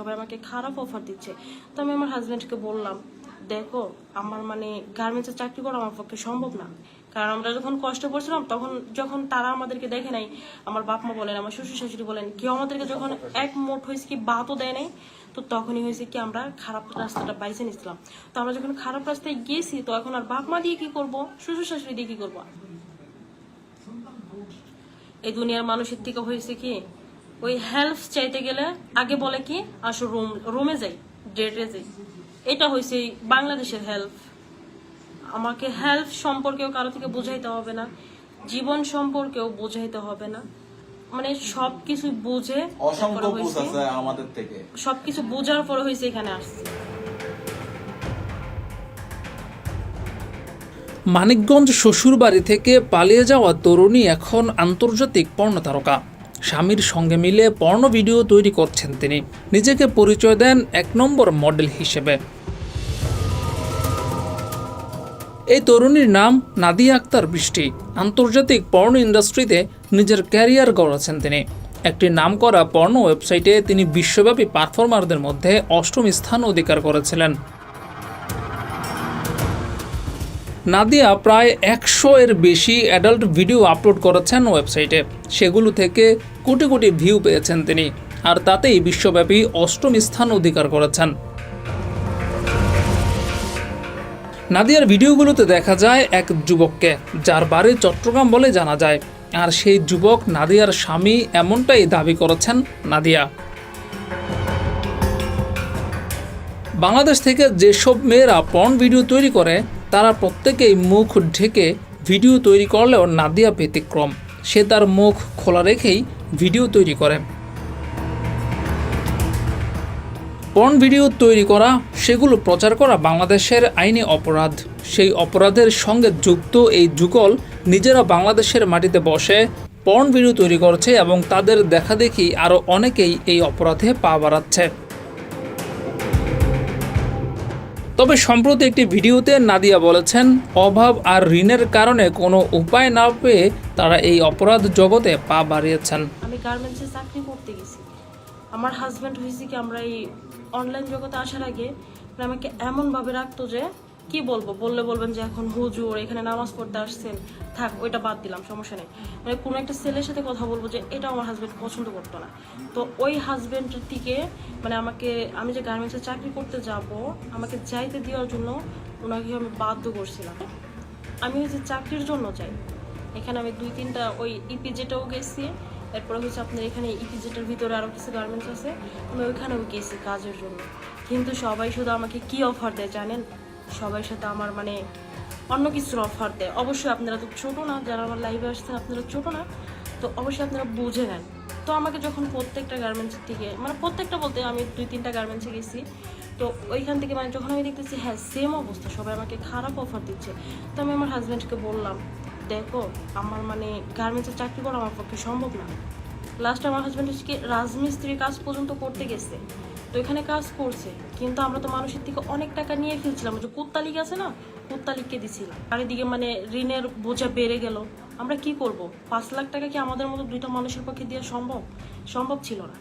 সবাই আমাকে খারাপ অফার দিচ্ছে। তো আমি আমার হাজব্যান্ডকে বললাম, দেখো, আমার মানে গার্মেন্টসে চাকরি করা আমার পক্ষে সম্ভব না। কারণ আমরা যখন কষ্ট করছিলাম তখন যখন তারা আমাদেরকে দেখে নাই, আমার বাপ মা বলেন, আমার শ্বশুর শাশুড়ি বলেন, কেউ আমাদেরকে যখন এক মোট হয়েছে কি বাতও দেয় নাই, তো তখনই হয়েছে কি আমরা খারাপ রাস্তাটা বাইছে নিছিলাম। তো আমরা যখন খারাপ রাস্তায় গিয়েছি তো এখন আর বাপ মা দিয়ে কি করব? শ্বশুর শাশুড়ি দিয়ে কি করব? এই দুনিয়ার মানুষের থেকে হয়েছে কি ওই হেল্প চাইতে গেলে আগে বলে কি আসো রুম রুমে যাই ডেটে যাই। এটা হয়েছে বাংলাদেশের হেল্প আমাকে হেল্প সম্পর্কেও কারও থেকে বোঝাইতে হবে না জীবন সম্পর্কেও বোঝাইতে হবে না। মানে সবকিছু বুঝে আমাদের থেকে। সবকিছু বোঝার পরে হয়েছে এখানে আসছে। মানিকগঞ্জ শ্বশুরবাড়ি থেকে পালিয়ে যাওয়া তরুণী এখন আন্তর্জাতিক পর্ণ তারকা স্বামীর সঙ্গে মিলে পর্ণ ভিডিও তৈরি করছেন তিনি। নিজেকে পরিচয় দেন এক নম্বর মডেল হিসেবে। এই তরুণীর নাম নাদিয়া আক্তার বৃষ্টি। আন্তর্জাতিক পর্ণ ইন্ডাস্ট্রিতে নিজের ক্যারিয়ার গড়াচ্ছেন তিনি। একটি নামকরা পর্ণ ওয়েবসাইটে তিনি বিশ্বব্যাপী পারফর্মারদের মধ্যে অষ্টম স্থান অধিকার করেছিলেন। নাদিয়া প্রায় একশো এর বেশি অ্যাডাল্ট ভিডিও আপলোড করেছেন ওয়েবসাইটে সেগুলো থেকে কোটি কোটি ভিউ পেয়েছেন তিনি। আর তাতেই বিশ্বব্যাপী অষ্টম স্থান অধিকার করেছেন। নাদিয়ার ভিডিওগুলোতে দেখা যায় এক যুবককে, যার বাড়ি চট্টগ্রাম বলে জানা যায়। আর সেই যুবক নাদিয়ার স্বামী এমনটাই দাবি করেছেন নাদিয়া। বাংলাদেশ থেকে যেসব মেয়েরা পর্ন ভিডিও তৈরি করে প্রত্যেকেই মুখ ঢেকে ভিডিও তৈরি করলেও নাদিয়া ব্যতিক্রম। সে তার মুখ খোলা রেখেই ভিডিও তৈরি করে। পর্ন ভিডিও তৈরি করা, সেগুলো প্রচার করা বাংলাদেশের আইনি অপরাধ। সেই অপরাধের সঙ্গে যুক্ত এই যুগল নিজেরা বাংলাদেশের মাটিতে বসে পর্ন ভিডিও তৈরি করছে এবং তাদের দেখা দেখি আরও অনেকেই এই অপরাধে পা বাড়াচ্ছে। তবে সম্প্রতি একটি ভিডিওতে নাদিয়া বলেছেন, অভাব আর ঋণের কারণে কোনো উপায় না পেয়ে তারা এই অপরাধ জগতে পা বাড়িয়েছেন। আমি গার্মেন্টসে চাকরি করতে গেছি। আমার হাজব্যান্ড হয়েছে কি আমরা এই অনলাইন জগতে আসার আগে মানে আমাকে এমনভাবে রাখতো যে কি বলব? বললে বলবেন যে এখন হুজুর, এখানে নামাজ পড়তে আসছেন। থাক, ওইটা বাদ দিলাম, সমস্যা নেই। মানে কোনো একটা ছেলের সাথে কথা বলব যে এটা আমার হাজব্যান্ড পছন্দ করতো না। তো ওই হাজব্যান্ডের থেকে মানে আমাকে, আমি যে গার্মেন্টসে চাকরি করতে যাব, আমাকে যাইতে দেওয়ার জন্য ওনাকে আমি বাধ্য করছিলাম। আমি ওই যে চাকরির জন্য চাই এখানে আমি দুই তিনটা ওই ইপিজেটাও গেছি। এরপরে হচ্ছে আপনার এখানে ইপিজেটার ভিতরে আরও কিছু গার্মেন্টস আছে। আমি ওইখানেও গেছি কাজের জন্য। কিন্তু সবাই শুধু আমাকে কি অফার দেয় জানেন? সবার সাথে আমার মানে অন্য কিছুর অফার দেয়। অবশ্যই আপনারা তো ছোটো না, যারা আমার লাইভে আসছেন আপনারা ছোটো না, তো অবশ্যই আপনারা বুঝে নেন। তো আমাকে যখন প্রত্যেকটা গার্মেন্টসের থেকে মানে প্রত্যেকটা বলতে আমি দুই তিনটা গার্মেন্টসে গেছি, তো ওইখান থেকে মানে যখন আমি দেখতেছি হ্যাঁ সেম অবস্থা, সবাই আমাকে খারাপ অফার দিচ্ছে। তো আমি আমার হাজব্যান্ডকে বললাম, দেখো, আমার মানে গার্মেন্টসে চাকরি করা আমার পক্ষে সম্ভব না। লাস্ট আমার হাজব্যান্ড হচ্ছে কি রাজমিস্ত্রির কাজ পর্যন্ত করতে গেছে। তো এখানে কাজ করছে। কিন্তু আমরা তো মানুষের থেকে অনেক টাকা নিয়ে ফেলছিলাম। যে কুত্তালিক আছে না? কুত্তালিককে দিছিলাম। চারিদিকে মানে ঋণের বোঝা বেড়ে গেল। আমরা কি করব? পাঁচ লাখ টাকা কি আমাদের মতো দুইটা মানুষের পক্ষে দেওয়া সম্ভব? সম্ভব ছিল না।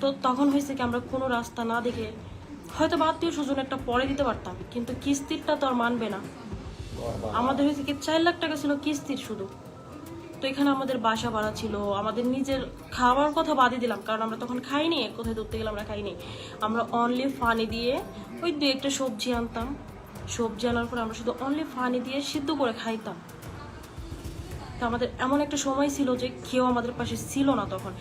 তো তখন হয়েছে কি আমরা কোনো রাস্তা না দেখে হয়তো বা আত্মীয় স্বজন একটা পরে দিতে পারতাম কিন্তু কিস্তিরটা তো আর মানবে না। আমাদের হয়েছে কি চার লাখ টাকা ছিল কিস্তির শুধু। এখানে আমাদের বাসা ভাড়া ছিল। আমাদের নিজের খাওয়ার কথা বাদই দিলাম, কারণ আমরা তখন খাইনি কোথায় ধরতে গেলে আমরা খাইনি। আমরা অনলি ফানি দিয়ে ওই দু একটা সবজি আনতাম। সবজি আনার পরে আমরা শুধু অনলি ফানি দিয়ে সিদ্ধ করে খাইতাম। তো আমাদের এমন একটা সময় ছিল যে কেউ আমাদের পাশে ছিল না তখন।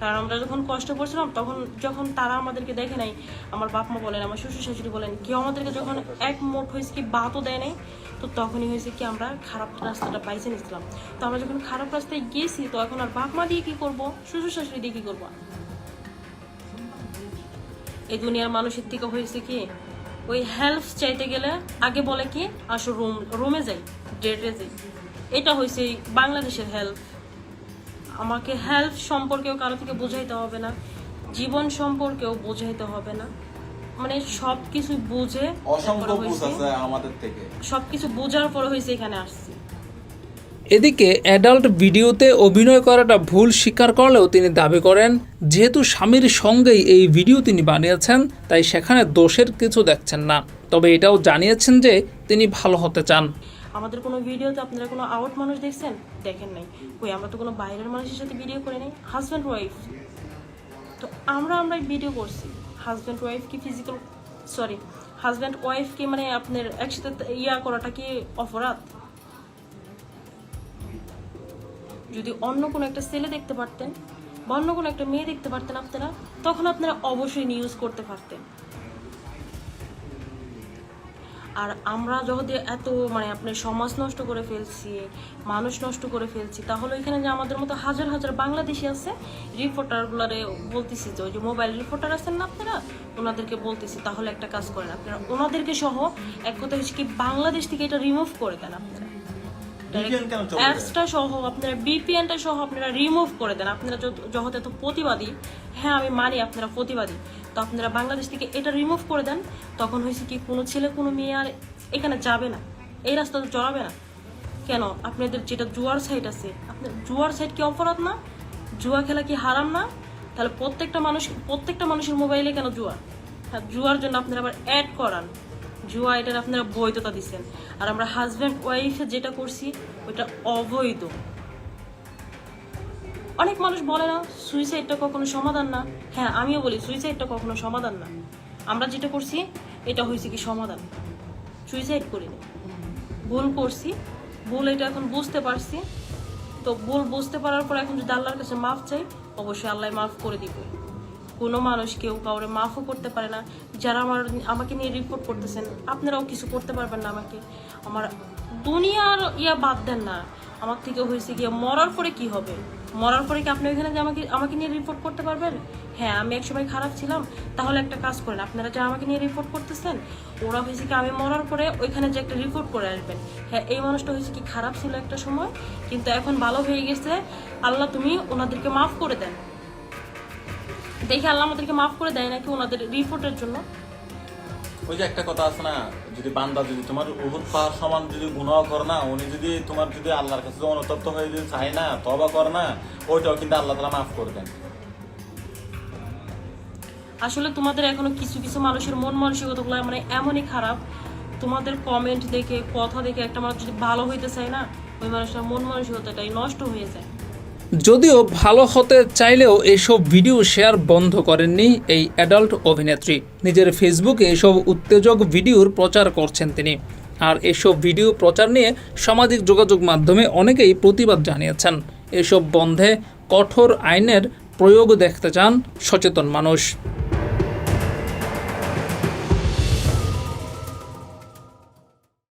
কারণ আমরা যখন কষ্ট করছিলাম, তখন যখন তারা আমাদেরকে দেখে নাই, আমার বাপ মা বলেন, আমার শ্বশুর শাশুড়ি বলেন, কেউ আমাদেরকে যখন এক মোট হয়েছে কি বাতও দেয় নাই, তো তখনই হয়েছে কি আমরা খারাপ রাস্তাটা পাইছে নিছিলাম। তো আমরা যখন খারাপ রাস্তায় গিয়েছি তো এখন আর বাপ মা দিয়ে কি করব, শ্বশুর শাশুড়ি দিয়ে কি করব? এই দুনিয়ার মানুষের থেকে হয়েছে কি, ওই হেল্প চাইতে গেলে আগে বলে কি, আসো রুম রুমে যাই ডেটে যাই। এটা হয়েছে বাংলাদেশের হেল্প আমাকে হেল্প সম্পর্কেও কারও থেকে বোঝাইতে হবে না জীবন সম্পর্কেও বোঝাইতে হবে না। মানে সব কিছু বুঝে আমাদের থেকে। সবকিছু বোঝার পরে হয়েছে এখানে আসছি। এদিকে অ্যাডাল্ট ভিডিওতে অভিনয় করাটা ভুল স্বীকার করলেও তিনি দাবি করেন যেহেতু স্বামীর সঙ্গেই এই ভিডিও তিনি বানিয়েছেন তাই সেখানে দোষের কিছু দেখছেন না। তবে এটাও জানিয়েছেন যে তিনি ভালো হতে চান। আমাদের কোনো ভিডিওতে আপনারা কোনো আউট মানুষ দেখছেন? দেখেন নাই। ওই আমরা তো কোনো বাইরের মানুষের সাথে ভিডিও করে নাই। হাজব্যান্ড ওয়াইফ তো আমরা আমরা ভিডিও করছি। হাজব্যান্ড ওয়াইফ কি ফিজিক্যাল সরি হাজব্যান্ড ওয়াইফ কি মানে আপনার একসাথে ইয়া করাটা কি অপরাধ? যদি অন্য কোনো একটা ছেলে দেখতে পারতেন বা অন্য কোনো একটা মেয়ে দেখতে পারতেন আপনারা, তখন আপনারা অবশ্যই নিউজ করতে পারতেন। আর আমরা যদি এত মানে আপনি সমাজ নষ্ট করে ফেলছি, মানুষ নষ্ট করে ফেলছি, তাহলে এখানে যে আমাদের মতো হাজার হাজার বাংলাদেশি আছে রিপোর্টারগুলারে বলতেছি যে, ওই যে মোবাইল রিপোর্টার আছেন না আপনারা ওনাদেরকে বলতেছি, তাহলে একটা কাজ করেন আপনারা ওনাদেরকে সহ এক কথা কি, বাংলাদেশ থেকে এটা রিমুভ করে দেন আপনারা? অ্যাপসটা সহ আপনারা বিপিএনটা সহ আপনারা রিমুভ করে দেন। আপনারা যখন এত প্রতিবাদী হ্যাঁ আমি মানি আপনারা প্রতিবাদী তো আপনারা বাংলাদেশ থেকে এটা রিমুভ করে দেন। তখন হয়েছে কি কোনো ছেলে কোনো মেয়ে আর এখানে যাবে না। এই রাস্তাতে চড়াবে না। কেন? আপনাদের যেটা জুয়ার সাইড আছে আপনার জুয়ার সাইড কি অপরাধ না? জুয়া খেলা কি হারাম না? তাহলে প্রত্যেকটা মানুষ প্রত্যেকটা মানুষের মোবাইলে কেন জুয়া? হ্যাঁ জুয়ার জন্য আপনারা আবার অ্যাড করান। জুয়া এটার আপনারা বৈধতা দিচ্ছেন আর আমরা হাজব্যান্ড ওয়াইফে যেটা করছি, ওইটা অবৈধ। অনেক মানুষ বলে না সুইসাইডটা কখনো সমাধান না। হ্যাঁ আমিও বলি সুইসাইডটা কখনো সমাধান না। আমরা যেটা করছি, এটা হয়েছে কি সমাধান। সুইসাইড করিনি ভুল করছি, ভুল এটা এখন বুঝতে পারছি। তো ভুল বুঝতে পারার পর এখন যদি আল্লাহর কাছে মাফ চাই, অবশ্যই আল্লাহ মাফ করে দিব। কোনো মানুষ কেউ কাউরে মাফও করতে পারে না, যারা আমার, আমাকে নিয়ে রিপোর্ট করতেছেন, আপনারাও কিছু করতে পারবেন না আমাকে। আমার দুনিয়ার ইয়া বাদ দেন না। আমার থেকে হয়েছে গিয়ে মরার পরে কি হবে? মরার পরে কি আপনি ওইখানে যে আমাকে আমাকে নিয়ে রিপোর্ট করতে পারবেন? হ্যাঁ আমি একসময় খারাপ ছিলাম, তাহলে একটা কাজ করেন। আপনারা যা আমাকে নিয়ে রিপোর্ট করতেছেন, ওরা হয়েছে কি আমি মরার পরে ওইখানে যে একটা রিপোর্ট করে আসবেন। হ্যাঁ এই মানুষটা হয়েছে কি খারাপ ছিল একটা সময়, কিন্তু এখন ভালো হয়ে গেছে। আল্লাহ তুমি ওনাদেরকে মাফ করে দেন। দেখে আল্লাহ আমাদেরকে মাফ করে দেয় নাকি ওনাদের রিপোর্টের জন্য? ওই যে একটা কথা আছে না যদি বান্দা যদি তোমার উহুদ পাহাড় সমান যদি গুনাহ করে না উনি যদি তোমার যদি আল্লাহর কাছে অনুতপ্ত হয়ে যদি চায় না তবা করে না ওইটাও কিন্তু আল্লাহ তালা মাফ করে দেন। আসলে তোমাদের এখনও কিছু কিছু মানুষের মন মানসিকতাগুলো মানে এমনই খারাপ। তোমাদের কমেন্ট দেখে কথা দেখে একটা মানুষ যদি ভালো হইতে চায় না ওই মানুষটার মন মানসিকতাটাই নষ্ট হয়ে যায়। যদিও ভালো হতে চাইলেও এসব ভিডিও শেয়ার বন্ধ করেননি এই অ্যাডাল্ট অভিনেত্রী। নিজের ফেসবুকে এসব উত্তেজক ভিডিওর প্রচার করছেন তিনি। আর এসব ভিডিও প্রচার নিয়ে সামাজিক যোগাযোগ মাধ্যমে অনেকেই প্রতিবাদ জানিয়েছেন। এসব বন্ধে কঠোর আইনের প্রয়োগ দেখতে চান সচেতন মানুষ।